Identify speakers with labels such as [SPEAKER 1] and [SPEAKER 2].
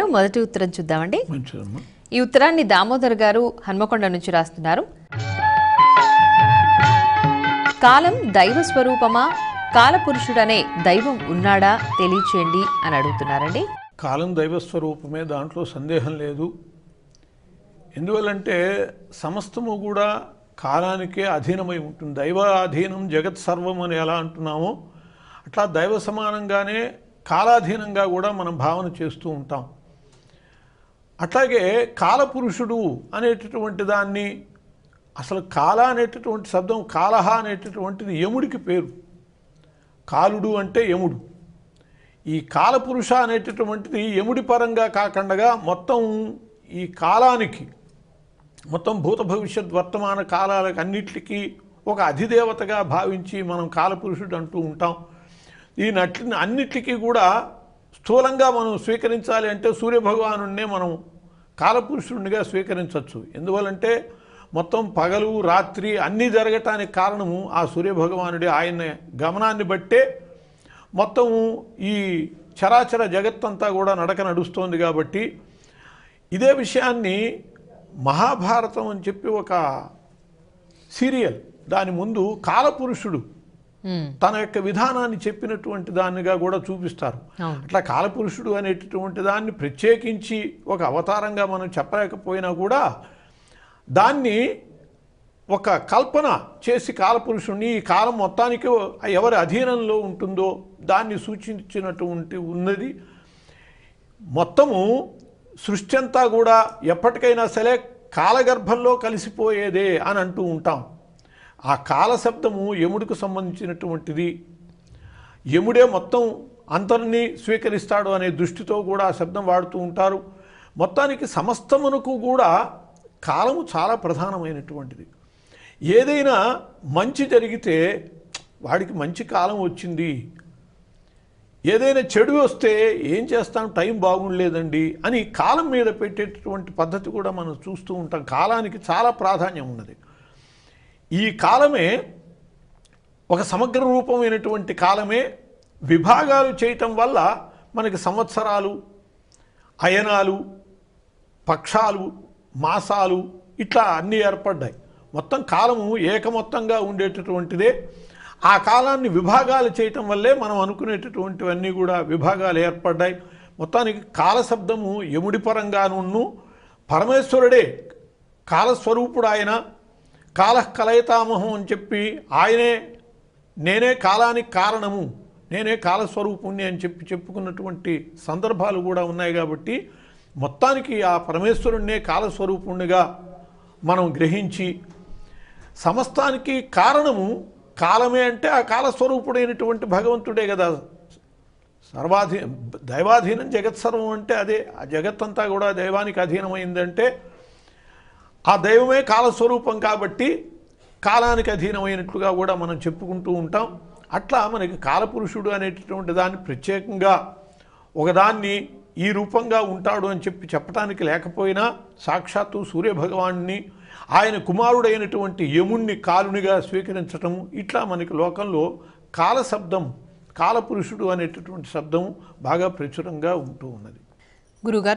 [SPEAKER 1] మొదటి ఉత్తరం చూద్దామండి. ఈ ఉత్తరాన్ని దామోదర్ గారు హన్మకొండ నుంచి రాస్తున్నారు. కాలం దైవ స్వరూపమా? కాలపురుషుడనే దైవం ఉన్నాడా? తెలియచేయండి అని అడుగుతున్నారండి.
[SPEAKER 2] కాలం దైవస్వరూపమే దాంట్లో సందేహం లేదు. ఎందువల్లంటే సమస్తము కూడా కాలానికే అధీనమై ఉంటుంది. దైవ అధీనం జగత్ సర్వం అని ఎలా అంటున్నామో అట్లా దైవ సమానంగానే కాలాధీనంగా కూడా మనం భావన చేస్తూ ఉంటాం. అట్లాగే కాలపురుషుడు అనేటటువంటి దాన్ని అసలు కాల అనేటటువంటి శబ్దం కాలహ అనేటటువంటిది యముడికి పేరు. కాలుడు అంటే యముడు. ఈ కాలపురుష అనేటటువంటిది యముడి పరంగా కాకుండా మొత్తం ఈ కాలానికి మొత్తం భూత భవిష్యత్ వర్తమాన కాలాలకు అన్నిటికీ ఒక అధిదేవతగా భావించి మనం కాలపురుషుడు అంటూ ఉంటాం. ఈ నట్లని అన్నిటికీ కూడా స్థూలంగా మనం స్వీకరించాలి అంటే సూర్యభగవానుడినే మనం కాలపురుషుడిగా స్వీకరించవచ్చు ఎందువల్లంటే మొత్తం పగలు రాత్రి అన్నీ జరగటానికి కారణము ఆ సూర్యభగవానుడి. ఆయన గమనాన్ని బట్టే మొత్తము ఈ చరాచర జగత్తంతా కూడా నడక నడుస్తోంది కాబట్టి ఇదే విషయాన్ని మహాభారతం అని చెప్పి ఒక సీరియల్. దాని ముందు కాలపురుషుడు తన యొక్క విధానాన్ని చెప్పినటువంటి దానిగా కూడా చూపిస్తారు. అట్లా కాలపురుషుడు అనేటటువంటి దాన్ని ప్రత్యేకించి ఒక అవతారంగా మనం చెప్పలేకపోయినా కూడా దాన్ని ఒక కల్పన చేసి కాలపురుషుణ్ణి ఈ కాలం మొత్తానికి ఎవరి అధీనంలో ఉంటుందో దాన్ని సూచించినటువంటి ఉన్నది. మొత్తము సృష్టి అంతా కూడా ఎప్పటికైనా సరే కాలగర్భంలో కలిసిపోయేదే అని అంటూ ఉంటాం. ఆ కాల శబ్దము యముడికి సంబంధించినటువంటిది. యముడే మొత్తం అంతరిని స్వీకరిస్తాడు అనే దృష్టితో కూడా ఆ శబ్దం వాడుతూ ఉంటారు. మొత్తానికి సమస్తమునకు కూడా కాలము చాలా ప్రధానమైనటువంటిది. ఏదైనా మంచి జరిగితే వాడికి మంచి కాలం వచ్చింది. ఏదైనా చెడు వస్తే ఏం చేస్తాం? టైం బాగుండలేదండి అని కాలం మీద పెట్టేటటువంటి పద్ధతి కూడా మనం చూస్తూ ఉంటాం. కాలానికి చాలా ప్రాధాన్యం ఉన్నది. ఈ కాలమే ఒక సమగ్ర రూపమైనటువంటి కాలమే విభాగాలు చేయటం వల్ల మనకి సంవత్సరాలు అయనాలు పక్షాలు మాసాలు ఇట్లా అన్నీ ఏర్పడ్డాయి. మొత్తం కాలము ఏకమొత్తంగా ఉండేటటువంటిదే. ఆ కాలాన్ని విభాగాలు చేయటం వల్లే మనం అనుకునేటటువంటివన్నీ కూడా విభాగాలు ఏర్పడ్డాయి. మొత్తానికి కాలశబ్దము యముడి పరంగాను పరమేశ్వరుడే కాలస్వరూపుడు ఆయన. కాల కలయతామహం అని చెప్పి ఆయనే నేనే కాలానికి కారణము నేనే కాలస్వరూపుణ్ణి అని చెప్పి చెప్పుకున్నటువంటి సందర్భాలు కూడా ఉన్నాయి కాబట్టి మొత్తానికి ఆ పరమేశ్వరుణ్ణే కాలస్వరూపుణ్ణిగా మనం గ్రహించి సమస్తానికి కారణము కాలమే అంటే ఆ కాలస్వరూపుడైనటువంటి భగవంతుడే కదా. సర్వాధీ దైవాధీనం జగత్సర్వం అంటే అదే ఆ జగత్తంతా కూడా దైవానికి అధీనమైందంటే ఆ దైవమే కాలస్వరూపం కాబట్టి కాలానికి అధీనమైనట్లుగా కూడా మనం చెప్పుకుంటూ ఉంటాం. అట్లా మనకి కాలపురుషుడు అనేటటువంటి దాన్ని ప్రత్యేకంగా ఒకదాన్ని ఈ రూపంగా ఉంటాడు అని చెప్పి చెప్పడానికి లేకపోయినా సాక్షాత్తు సూర్యభగవాన్ని ఆయన కుమారుడైనటువంటి యముణ్ణి కాలునిగా స్వీకరించటము ఇట్లా మనకి లోకంలో కాల శబ్దం కాలపురుషుడు అనేటటువంటి శబ్దం బాగా ప్రచురంగా ఉంటూ ఉన్నది.
[SPEAKER 1] గురుగారు